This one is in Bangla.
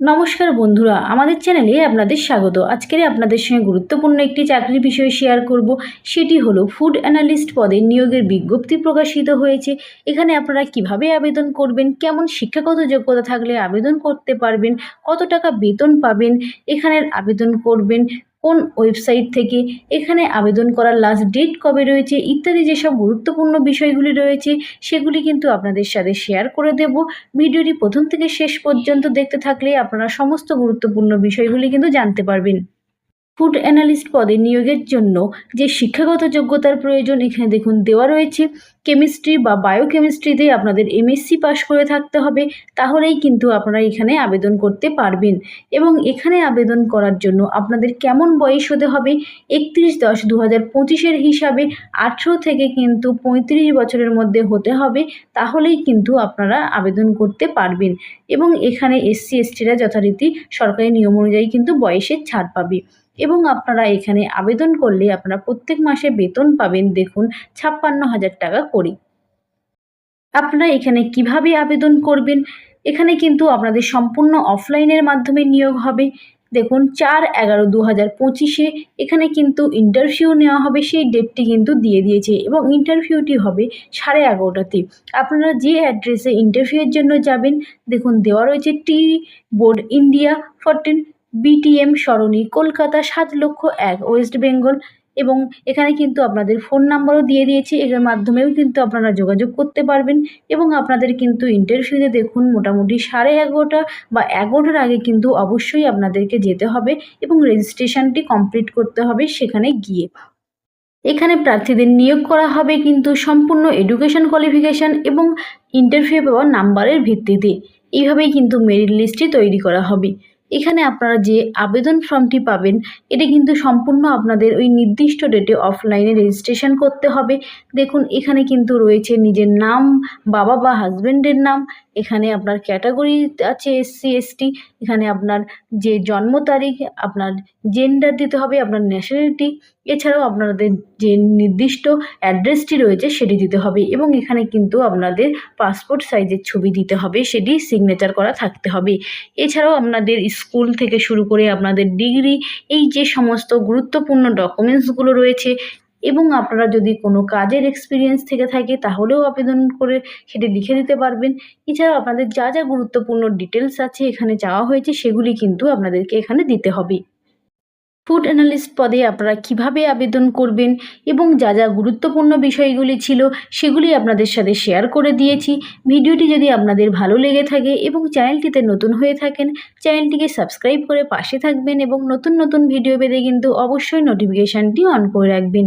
নমস্কার বন্ধুরা, আমাদের চ্যানেলে আপনাদের স্বাগত। আজকের আপনাদের সঙ্গে গুরুত্বপূর্ণ একটি চাকরির বিষয়ে শেয়ার করব। সেটি হলো ফুড অ্যানালিস্ট পদে নিয়োগের বিজ্ঞপ্তি প্রকাশিত হয়েছে। এখানে আপনারা কীভাবে আবেদন করবেন, কেমন শিক্ষাগত যোগ্যতা থাকলে আবেদন করতে পারবেন, কত টাকা বেতন পাবেন, এখানের আবেদন করবেন কোন ওয়েবসাইট থেকে এখানে আবেদন করার লাস্ট ডেট কবে রয়েছে, ইত্যাদি যেসব গুরুত্বপূর্ণ বিষয়গুলি রয়েছে, সেগুলি কিন্তু আপনাদের সাথে শেয়ার করে দেব। ভিডিওটি প্রথম থেকে শেষ পর্যন্ত দেখতে থাকলে আপনারা সমস্ত গুরুত্বপূর্ণ বিষয়গুলি কিন্তু জানতে পারবেন। ফুড অ্যানালিস্ট পদে নিয়োগের জন্য যে শিক্ষাগত যোগ্যতার প্রয়োজন, এখানে দেখুন দেওয়া রয়েছে। কেমিস্ট্রি বা বায়োকেমিস্ট্রিতে আপনাদের এমএসসি পাশ করে থাকতে হবে, তাহলেই কিন্তু আপনারা এখানে আবেদন করতে পারবেন। এবং এখানে আবেদন করার জন্য আপনাদের কেমন বয়স হতে হবে? একত্রিশ দশ দু হাজার পঁচিশের হিসাবে আঠেরো থেকে কিন্তু পঁয়ত্রিশ বছরের মধ্যে হতে হবে, তাহলেই কিন্তু আপনারা আবেদন করতে পারবেন। এবং এখানে এসসি এসটিরা যথারীতি সরকারি নিয়ম অনুযায়ী কিন্তু বয়সের ছাড় পাবে। এবং আপনারা এখানে আবেদন করলে আপনারা প্রত্যেক মাসে বেতন পাবেন, দেখুন, ছাপ্পান্ন হাজার টাকা করে। আপনারা এখানে কীভাবে আবেদন করবেন? এখানে কিন্তু আপনাদের সম্পূর্ণ অফলাইনের মাধ্যমে নিয়োগ হবে। দেখুন, চার এগারো দু হাজার পঁচিশে এখানে কিন্তু ইন্টারভিউ নেওয়া হবে, সেই ডেটটি কিন্তু দিয়ে দিয়েছে এবং ইন্টারভিউটি হবে সাড়ে এগারোটাতে। আপনারা যে অ্যাড্রেসে ইন্টারভিউয়ের জন্য যাবেন, দেখুন, দেওয়া রয়েছে tea board India fourteen BTM Sarani, Kolkata সাত লক্ষ এক ওয়েস্ট বেঙ্গল এবং এখানে কিন্তু আপনাদের ফোন নাম্বারও দিয়ে দিয়েছি। এর মাধ্যমেও কিন্তু আপনারা যোগাযোগ করতে পারবেন এবং আপনাদের কিন্তু ইন্টারভিউতে দেখুন মোটামুটি সাড়ে এগারোটা বা এগারোটার আগে কিন্তু অবশ্যই আপনাদেরকে যেতে হবে এবং রেজিস্ট্রেশনটি কমপ্লিট করতে হবে সেখানে গিয়ে। এখানে প্রার্থীদের নিয়োগ করা হবে কিন্তু সম্পূর্ণ এডুকেশন কোয়ালিফিকেশান এবং ইন্টারভিউ পাওয়া নাম্বারের ভিত্তিতে। এইভাবেই কিন্তু মেরিট লিস্টটি তৈরি করা হবে। এখানে আপনারা যে আবেদন ফর্মটি পাবেন, এটা কিন্তু সম্পূর্ণ আপনাদের ওই নির্দিষ্ট ডেটে অফলাইনে রেজিস্ট্রেশন করতে হবে। দেখুন, এখানে কিন্তু রয়েছে নিজের নাম, বাবা বা হাজব্যান্ডের নাম, এখানে আপনার ক্যাটাগরি আছে এসসি এসটি এখানে আপনার যে জন্ম তারিখ, আপনার জেন্ডার দিতে হবে, আপনার ন্যাশনালিটি এছাড়াও আপনাদের যে নির্দিষ্ট অ্যাড্রেসটি রয়েছে সেটি দিতে হবে এবং এখানে কিন্তু আপনাদের পাসপোর্ট সাইজের ছবি দিতে হবে, সেটি সিগনেচার করা থাকতে হবে। এছাড়াও আপনাদের স্কুল থেকে শুরু করে আপনাদের ডিগ্রি, এই যে সমস্ত গুরুত্বপূর্ণ ডকুমেন্টসগুলো রয়েছে এবং আপনারা যদি কোনো কাজের এক্সপিরিয়েন্স থেকে থাকে তাহলেও আবেদন করে সেটি লিখে দিতে পারবেন। এছাড়াও আপনাদের যা যা গুরুত্বপূর্ণ ডিটেলস আছে এখানে চাওয়া হয়েছে সেগুলি কিন্তু আপনাদেরকে এখানে দিতে হবে। ফুড অ্যানালিস্ট পদে আপনারা কীভাবে আবেদন করবেন এবং যা যা গুরুত্বপূর্ণ বিষয়গুলি ছিল সেগুলি আপনাদের সাথে শেয়ার করে দিয়েছি। ভিডিওটি যদি আপনাদের ভালো লেগে থাকে এবং চ্যানেলটিতে নতুন হয়ে থাকেন, চ্যানেলটিকে সাবস্ক্রাইব করে পাশে থাকবেন এবং নতুন নতুন ভিডিও পেতে কিন্তু অবশ্যই নোটিফিকেশানটি অন করে রাখবেন।